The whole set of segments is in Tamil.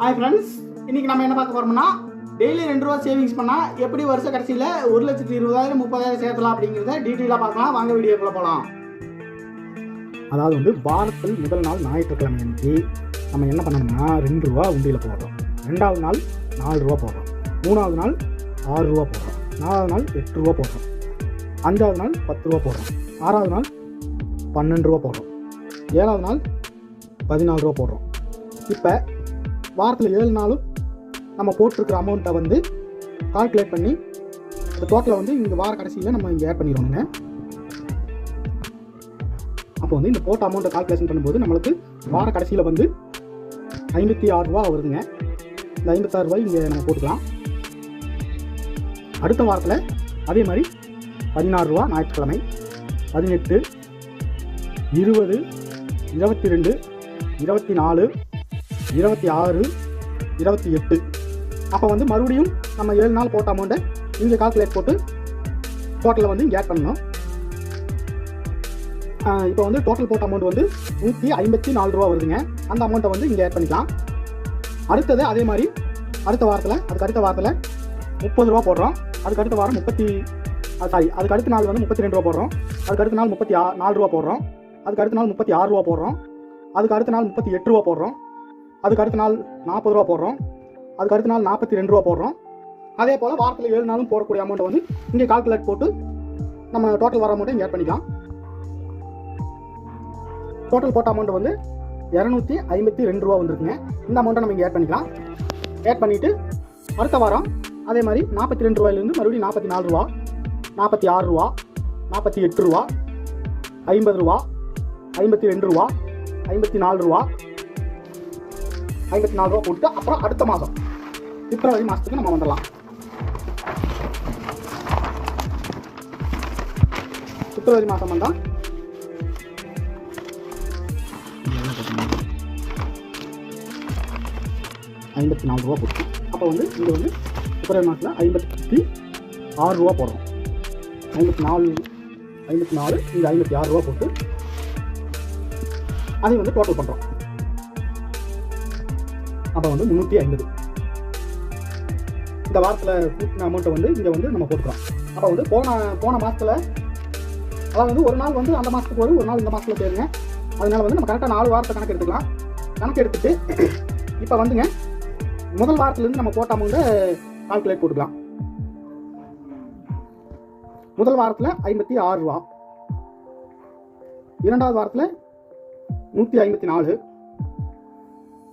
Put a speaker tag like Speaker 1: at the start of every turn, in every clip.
Speaker 1: ஹாய் ஃப்ரெண்ட்ஸ் இன்னைக்கு நம்ம என்ன பார்க்க போறோம்னா டெய்லி ரெண்டு ரூபா சேவிங்ஸ் பண்ணால் எப்படி வருஷ கடைசியில் ஒரு லட்சத்தி இருபதாயிரம் முப்பதாயிரம் சேர்த்தலாம் அப்படிங்கிறத டீட்டெயிலாக பார்க்கலாம். வாங்க வீடியோக்குள்ள போகலாம் அதாவது வந்து வாரத்தில் முதல் நாள் ஞாயிற்றுக்கிழமை அன்னைக்கு நம்ம என்ன பண்ணணும்னா ரெண்டு ரூபா உண்டியில் போடுறோம். ரெண்டாவது நாள் நாலு ரூபா போடுறோம். மூணாவது நாள் ஆறு ரூபா போடுறோம். நாலாவது நாள் எட்டு ரூபா போடுறோம். அஞ்சாவது நாள் பத்து ரூபா போடுறோம். ஆறாவது நாள் பன்னெண்டு ரூபா போடுறோம். ஏழாவது நாள் பதினாலு ரூபா போடுறோம். இப்போ வாரத்தில் ஏழு நாளும் நம்ம போட்டிருக்கிற அமௌண்ட்டை வந்து கால்குலேட் பண்ணி இந்த டோட்டலை வந்து இந்த வார கடைசியில் நம்ம இங்கே ஆட் பண்ணிடுவோங்க அப்போ வந்து இந்த போட்ட அமௌண்ட்டை கால்குலேஷன் பண்ணும்போது நம்மளுக்கு வார கடைசியில் வந்து ஐம்பத்தி ஆறு ரூபா வருதுங்க. இந்த ஐம்பத்தாறு ரூபாய் இங்கே நம்ம போட்டுக்கலாம். அடுத்த வாரத்தில் அதே மாதிரி பதினாறு ரூபா ஞாயிற்றுக்கிழமை பதினெட்டு இருபது இருபத்தி ரெண்டு இருபத்தி நாலு இருபத்தி ஆறு இருபத்தி எட்டு. அப்போ வந்து மறுபடியும் நம்ம ஏழு நாள் போட்ட அமௌண்ட்டை இங்கே கால்குலேட் போட்டு டோட்டலில் வந்து இங்கே ஆட் பண்ணணும். இப்போ வந்து டோட்டல் போட்ட அமௌண்ட் வந்து நூற்றி ஐம்பத்தி நாலு ரூபா வருதுங்க. அந்த அமௌண்ட்டை வந்து இங்கே ஆட் பண்ணிக்கலாம். அடுத்தது அதே மாதிரி அடுத்த வாரத்தில் அதுக்கு அடுத்த வாரத்தில் முப்பது ரூபா போடுறோம். அதுக்கு அடுத்த வாரம் முப்பத்தி சாரி அதுக்கு அடுத்த நாள் வந்து முப்பத்தி ரெண்டு ரூபா போடுறோம். அதுக்கு அடுத்த நாள் முப்பத்தி ஆ நாலு ரூபா போடுறோம். அதுக்கு அடுத்த நாள் முப்பத்தி ஆறு ரூபா போடுறோம். அதுக்கு அடுத்த நாள் முப்பத்தி எட்டு ரூபா போடுறோம். அதுக்கு அடுத்த நாள் நாற்பது ரூபா போடுறோம். அதுக்கு அடுத்த நாள் நாற்பத்தி ரெண்டு ரூபா போடுறோம். அதே போல் வாரத்தில் ஏழு நாளும் போடக்கூடிய அமௌண்ட்டை வந்து இங்கே கால்குலேட் போட்டு நம்ம டோட்டல் வர அமௌண்ட்டை இங்கே ஆட் பண்ணிக்கலாம். டோட்டல் போட்ட அமௌண்ட் வந்து இரநூத்தி ஐம்பத்தி ரெண்டு ரூபா வந்துருக்குங்க. இந்த அமௌண்ட்டை நம்ம இங்கே ஆட் பண்ணிக்கலாம். ஆட் பண்ணிவிட்டு அடுத்த வாரம் அதே மாதிரி நாற்பத்தி ரெண்டு ரூபாயிலேருந்து மறுபடியும் நாற்பத்தி நாலு ரூபா நாற்பத்தி ஆறு ரூபா நாற்பத்தி எட்டு ரூபா ஐம்பது ரூபா ஐம்பத்தி ரெண்டு ரூபா ஐம்பத்தி நாலு ரூபா ஐம்பத்தி நாலு ரூபா போட்டு அப்புறம் அடுத்த மாதம் பிப்ரவரி மாதத்துக்கு நம்ம வந்துடலாம். பிப்ரவரி மாதம் வந்தால் ஐம்பத்தி நாலு ரூபா போட்டு அப்போ வந்து இங்கே வந்து பிப்ரவரி மாதத்தில் ஐம்பத்தி ஆறு ரூபா போடுறோம். ஐம்பத்தி நாலு ஐம்பத்தி நாலு இங்கே ஐம்பத்தி ஆறு ரூபா போட்டு அதை வந்து டோட்டல் பண்ணுறோம் லாபம் வந்து முந்நூற்றி ஐம்பது. இந்த வாரத்தில் கூட்டின அமௌண்ட்டை வந்து இங்கே வந்து நம்ம போட்டுக்கிறோம். அப்போ வந்து போன போன மாதத்தில் அதாவது வந்து ஒரு நாள் வந்து அந்த மாதத்துக்கு வரும் ஒரு நாள் இந்த மாதத்தில் போயிருங்க அதனால வந்து நம்ம கரெக்டாக நாலு வாரத்தை கணக்கு எடுத்துக்கலாம். கணக்கு எடுத்துட்டு இப்போ வந்துங்க முதல் வாரத்துலேருந்து நம்ம போட்ட அமௌண்ட்டை கால்குலேட் போட்டுக்கலாம். முதல் வாரத்தில் ஐம்பத்தி ஆறு ரூபா. இரண்டாவது வாரத்தில் நூற்றி ஐம்பத்தி நாலு.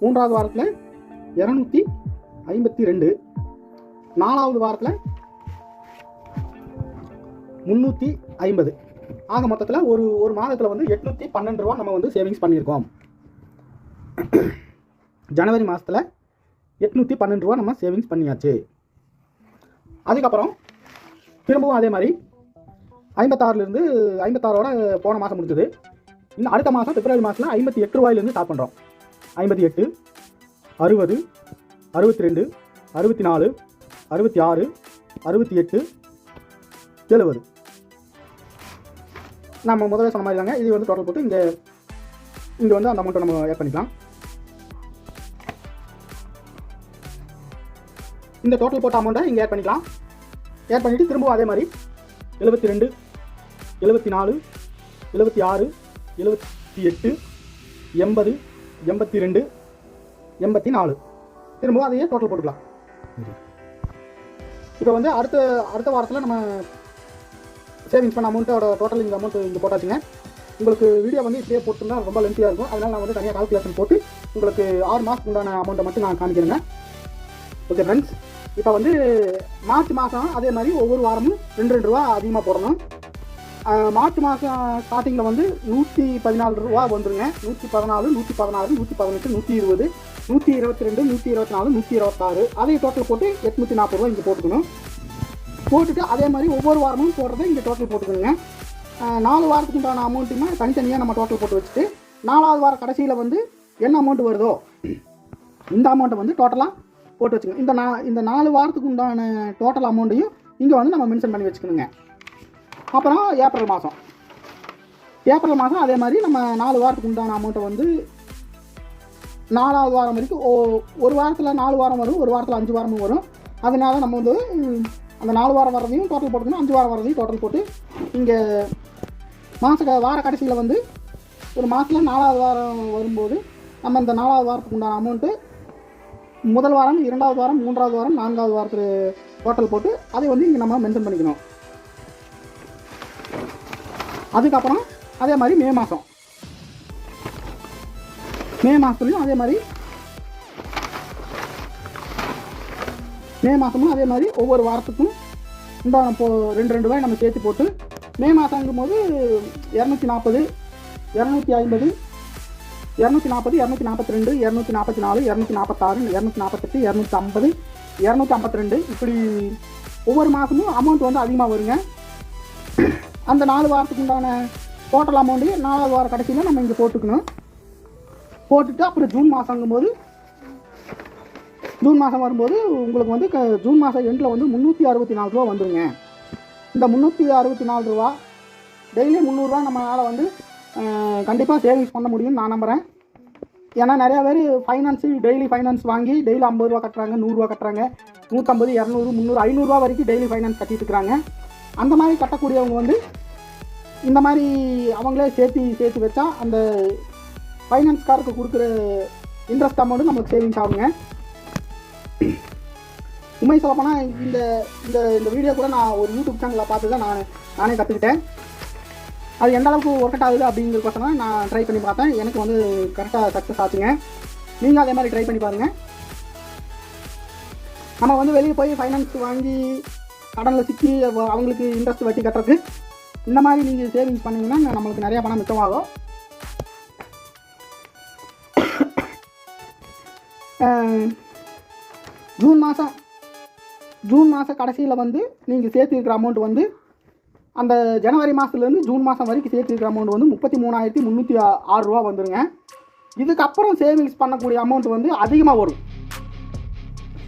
Speaker 1: மூன்றாவது வாரத்தில் இரநூத்தி ஐம்பத்தி ரெண்டு. நாலாவது வாரத்தில் முந்நூற்றி ஐம்பது. ஆக மொத்தத்தில் ஒரு ஒரு மாதத்தில் வந்து எட்நூற்றி பன்னெண்டு ரூபா நம்ம வந்து சேவிங்ஸ் பண்ணியிருக்கோம். ஜனவரி மாதத்தில் எட்நூற்றி பன்னெண்டு ரூபா நம்ம சேவிங்ஸ் பண்ணியாச்சு. அதுக்கப்புறம் திரும்பவும் அதே மாதிரி ஐம்பத்தாறுலேருந்து ஐம்பத்தாறோட போன மாதம் முடிஞ்சது. இன்னும் அடுத்த மாதம் பிப்ரவரி மாதத்தில் ஐம்பத்தி எட்டு ரூபாயிலேருந்து ஸ்டார்ட் பண்ணுறோம் ஐம்பத்தி எட்டு அறுபது அறுபத்தி ரெண்டு அறுபத்தி நாலு அறுபத்தி ஆறு அறுபத்தி எட்டு எழுபது நம்ம முதல்ல சொன்ன மாதிரி தாங்க. இது வந்து டோட்டல் போட்டு இங்கே இங்கே வந்து அந்த அமௌண்ட்டை நம்ம ஆட் பண்ணிக்கலாம். இந்த டோட்டல் போட்ட அமௌண்ட்டை இங்கே ஆட் பண்ணிக்கலாம். ஆட் பண்ணிவிட்டு திரும்பவும் அதே மாதிரி எழுபத்தி ரெண்டு எழுபத்தி நாலு எழுபத்தி ஆறு எழுபத்தி எட்டு எண்பது எண்பத்தி ரெண்டு எண்பத்தி நாலு திரும்பவும் அதையே டோட்டல் போட்டுக்கலாம். இப்போ வந்து அடுத்த அடுத்த வாரத்தில் நம்ம சேவிங்ஸ் பண்ண அமௌண்ட்டோட டோட்டல் இந்த அமௌண்ட் இங்கே போட்டாச்சுங்க. உங்களுக்கு வீடியோ வந்து இப்படியே போட்டுருந்தா ரொம்ப லென்த்தியாக இருக்கும். அதனால் நான் வந்து தனியாக கால்குலேஷன் போட்டு உங்களுக்கு ஆறு மாதத்துக்கு உண்டான அமௌண்ட்டை மட்டும் நான் காமிக்கிறேங்க. ஓகே ஃப்ரெண்ட்ஸ் இப்போ வந்து மார்ச் மாதம் அதே மாதிரி ஒவ்வொரு வாரமும் ரெண்டு ரெண்டு ரூபா அதிகமாக போடணும். மார்ச் மாதம் ஸ்டார்டிங்கில் வந்து நூற்றி பதினாலு ரூபா வந்துருங்க. நூற்றி பதினாலு நூற்றி பதினாறு நூற்றி பதினெட்டு நூற்றி இருபது நூற்றி இருபத்தி ரெண்டு நூற்றி இருபத்தி நாலு நூற்றி இருபத்தாறு அதே டோட்டல் போட்டு எட்நூற்றி நாற்பது ரூபா இங்கே போட்டுக்கணும். போட்டுட்டு அதே மாதிரி ஒவ்வொரு வாரமும் போடுறத இங்கே டோட்டல் போட்டுக்கணுங்க. நாலு வாரத்துக்கு உண்டான அமௌண்ட்டுமே தனித்தனியாக நம்ம டோட்டல் போட்டு வச்சுட்டு நாலாவது வார கடைசியில் வந்து என்ன அமௌண்ட் வருதோ இந்த அமௌண்ட்டை வந்து டோட்டலாக போட்டு வச்சுக்கணும். இந்த நா இந்த நாலு வாரத்துக்கு உண்டான டோட்டல் அமௌண்ட்டையும் இங்கே வந்து நம்ம மென்ஷன் பண்ணி வச்சுக்கணுங்க. அப்புறம் ஏப்ரல் மாதம் ஏப்ரல் மாதம் அதே மாதிரி நம்ம நாலு வாரத்துக்கு உண்டான அமௌண்ட்டை வந்து நாலாவது வாரம் வரைக்கும் ஓ- ஒரு வாரத்தில் நாலு வாரம் வரும் ஒரு வாரத்தில் அஞ்சு வாரமும் வரும். அதனால நம்ம வந்து அந்த நாலு வாரம் வரதையும் டோட்டல் போட்டுக்கணும் அஞ்சு வாரம் வரதையும் டோட்டல் போட்டு இங்கே மாத க- வார கடைசியில் வந்து ஒரு மாதத்தில் நாலாவது வாரம் வரும்போது நம்ம இந்த நாலாவது வாரத்துக்கு உண்டான அமௌண்ட்டு முதல் வாரம் இரண்டாவது வாரம் மூன்றாவது வாரம் நான்காவது வாரத்துக்கு டோட்டல் போட்டு அதை வந்து இங்கே நம்ம மென்ஷன் பண்ணிக்கணும். அதுக்கப்புறம் அதே மாதிரி மே மாதம் மே மாதத்துலையும் அதே மாதிரி மே மாதமும் அதே மாதிரி ஒவ்வொரு வாரத்துக்கும் இந்த இப்போ ரெண்டு ரெண்டு ரூபாய் நம்ம சேர்த்து போட்டு மே மாதங்கும் போது இரநூத்தி நாற்பது இரநூத்தி ஐம்பது இரநூத்தி நாற்பது இரநூத்தி நாற்பத்தி ரெண்டு இரநூத்தி நாற்பத்தி நாலு இரநூத்தி நாற்பத்தாறு இரநூத்தி நாற்பத்தெட்டு இரநூத்தி ஐம்பது இரநூத்தி ஐம்பத்தி ரெண்டு இப்படி ஒவ்வொரு மாதமும் அமௌண்ட் வந்து அதிகமாக வருங்க. அந்த நாலு வாரத்துக்கு உண்டான டோட்டல் அமௌண்ட்டு நாலாவது வாரம் கடைசியில் நம்ம இங்கே போட்டுக்கணும். போட்டுட்டு அப்புறம் ஜூன் மாதங்கும்போது ஜூன் மாதம் வரும்போது உங்களுக்கு வந்து க- ஜூன் மாதம் எண்டில் வந்து முந்நூற்றி அறுபத்தி நாலு ரூபா வந்துடுங்க இந்த முந்நூற்றி அறுபத்தி நாலு ரூபா டெய்லி முந்நூறுரூவா நம்மளால் வந்து கண்டிப்பாக சேவிங்ஸ் பண்ண முடியும்னு நான் நம்புகிறேன் ஏன்னா நிறையா பேர் ஃபைனான்ஸு டெய்லி ஃபைனான்ஸ் வாங்கி டெய்லி ஐம்பது ரூபா கட்டுறாங்க நூறுரூவா கட்டுறாங்க. நூற்றம்பது இரநூறு முந்நூறு ஐநூறுரூவா வரைக்கும் டெய்லி ஃபைனான்ஸ் கட்டிட்டு இருக்கிறாங்க. அந்த மாதிரி கட்டக்கூடியவங்க வந்து இந்த மாதிரி அவங்களே சேர்த்து சேர்த்து வச்சா அந்த ஃபைனான்ஸ்காருக்கு கொடுக்குற இன்ட்ரெஸ்ட் அமௌண்ட்டு நமக்கு சேவிங்ஸ் ஆகுங்க. உண்மை சொல்லப்போனால் இந்த இந்த இந்த வீடியோ கூட நான் ஒரு யூடியூப் சேனலில் பார்த்து தான் நான் நானே கற்றுக்கிட்டேன் அது எந்த அளவுக்கு ஒர்க் அவுட் ஆகுது அப்படிங்கிறதுக்கோசரம் நான் ட்ரை பண்ணி பார்த்தேன். எனக்கு வந்து கரெக்டாக சக்ஸஸ் ஆச்சுங்க. நீங்கள் அதே மாதிரி ட்ரை பண்ணி பாருங்கள் நம்ம வந்து வெளியே போய் ஃபைனான்ஸ் வாங்கி கடனில் சிக்கி அவங்களுக்கு இன்ட்ரெஸ்ட் வட்டி கட்டுறதுக்கு. இந்த மாதிரி நீங்கள் சேவிங்ஸ் பண்ணிங்கன்னா நம்மளுக்கு நிறைய பணம் மிச்சமாகும். ஜூன் மாதம் ஜூன் மாதம் கடைசியில் வந்து நீங்கள் சேர்த்துருக்கிற அமௌண்ட் வந்து அந்த ஜனவரி மாதத்துலேருந்து ஜூன் மாதம் வரைக்கும் சேர்த்துருக்கிற அமௌண்ட் வந்து முப்பத்தி மூணாயிரத்தி முந்நூற்றி ஆறு ரூபா வந்துடுங்க இதுக்கப்புறம் சேவிங்ஸ் பண்ணக்கூடிய அமௌண்ட் வந்து அதிகமாக வரும்.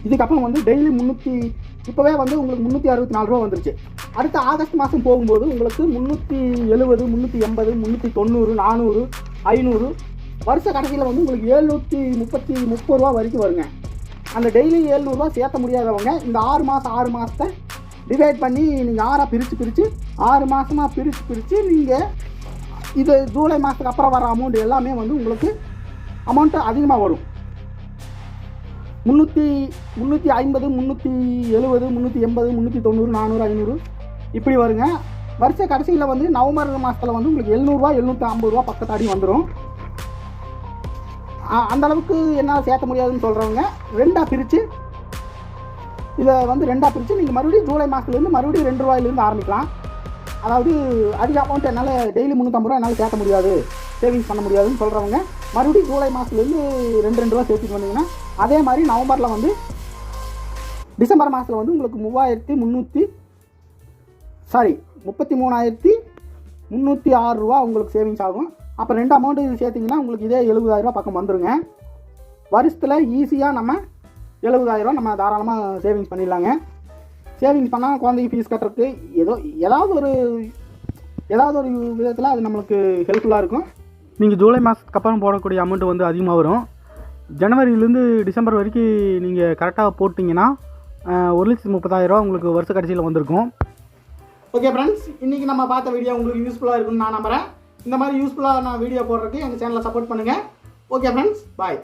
Speaker 1: இதுக்கப்புறம் வந்து டெய்லி முந்நூற்றி இப்போவே வந்து உங்களுக்கு முந்நூற்றி அறுபத்தி நாலு ரூபா வந்துருச்சு. அடுத்த ஆகஸ்ட் மாதம் போகும்போது உங்களுக்கு முந்நூற்றி எழுபது முந்நூற்றி எண்பது முந்நூற்றி தொண்ணூறு நானூறு ஐநூறு வருஷ கடைசியில் வந்து உங்களுக்கு எழுநூற்றி முப்பத்தி முப்பது ரூபா வரைக்கும் வருங்க. அந்த டெய்லி எழுநூறுவா சேர்த்த முடியாதவங்க இந்த ஆறு மாதம் ஆறு மாதத்தை டிவைட் பண்ணி நீங்கள் ஆறாக பிரித்து பிரித்து ஆறு மாதமாக பிரித்து பிரித்து நீங்கள் இது ஜூலை மாதத்துக்கு அப்புறம் வர அமௌண்ட் எல்லாமே வந்து உங்களுக்கு அமௌண்ட்டு அதிகமாக வரும். முந்நூற்றி முந்நூற்றி ஐம்பது முந்நூற்றி எழுபது முந்நூற்றி எண்பது முந்நூற்றி தொண்ணூறு நானூறு ஐநூறு. இப்படி வருங்க. வருஷ கடைசியில் வந்து நவம்பர் மாதத்தில் வந்து உங்களுக்கு எழுநூறுவா எழுநூற்றி ஐம்பது ரூபா பக்கத்தாடி வந்துடும் அந்த அளவுக்கு என்னால் சேர்த்த முடியாதுன்னு சொல்கிறவங்க ரெண்டாக பிரித்து இதை வந்து ரெண்டாக பிரித்து நீங்கள் மறுபடியும் ஜூலை மாதத்துலேருந்து மறுபடியும் ரெண்டு ரூபாயிலேருந்து ஆரம்பிக்கலாம். அதாவது அதிக அமௌண்ட் என்னால் டெய்லி முந்நூற்றம்பது ரூபா என்னால் கேட்க முடியாது. சேவிங்ஸ் பண்ண முடியாதுன்னு சொல்கிறவங்க மறுபடியும் ஜூலை மாதத்துலேருந்து ரெண்டு ரெண்டு ரூபா சேர்த்துட்டு வந்தீங்கன்னா அதே மாதிரி நவம்பரில் வந்து டிசம்பர் மாதத்தில் வந்து உங்களுக்கு மூவாயிரத்தி முந்நூற்றி சாரி முப்பத்தி மூணாயிரத்தி முந்நூற்றி ஆறு ரூபா உங்களுக்கு சேவிங்ஸ் ஆகும். அப்போ ரெண்டு அமௌண்ட்டு சேர்த்திங்கன்னா உங்களுக்கு இதே எழுபதாயிரரூபா பக்கம் வந்துடுங்க வருஷத்தில் ஈஸியாக நம்ம எழுபதாயிரரூபா நம்ம தாராளமாக சேவிங்ஸ் பண்ணிடலாங்க. சேவிங்ஸ் பண்ணால் குழந்தைக்கு ஃபீஸ் கட்டுறதுக்கு ஏதோ ஏதாவது ஒரு ஏதாவது ஒரு விதத்தில் அது நம்மளுக்கு ஹெல்ப்ஃபுல்லாக இருக்கும்.
Speaker 2: நீங்கள் ஜூலை மாதத்துக்கு அப்புறம் போடக்கூடிய அமௌண்ட் வந்து அதிகமாக வரும். ஜனவரியிலேருந்து டிசம்பர் வரைக்கும் நீங்கள் கரெக்டாக போட்டிங்கன்னா ஒரு லட்சத்து முப்பதாயிரரூவா உங்களுக்கு வருஷ கடைசியில் வந்திருக்கும்.
Speaker 1: ஓகே ஃப்ரெண்ட்ஸ் இன்றைக்கி நம்ம பார்த்த வீடியோ உங்களுக்கு யூஸ்ஃபுல்லாக இருக்கும்னு நான் நம்புகிறேன் இந்த மாதிரி யூஸ்ஃபுல்லாக நான் வீடியோ போடுறதுக்கு எங்கள் சேனலை சப்போர்ட் பண்ணுங்கள் ஓகே ஃப்ரெண்ட்ஸ் பாய்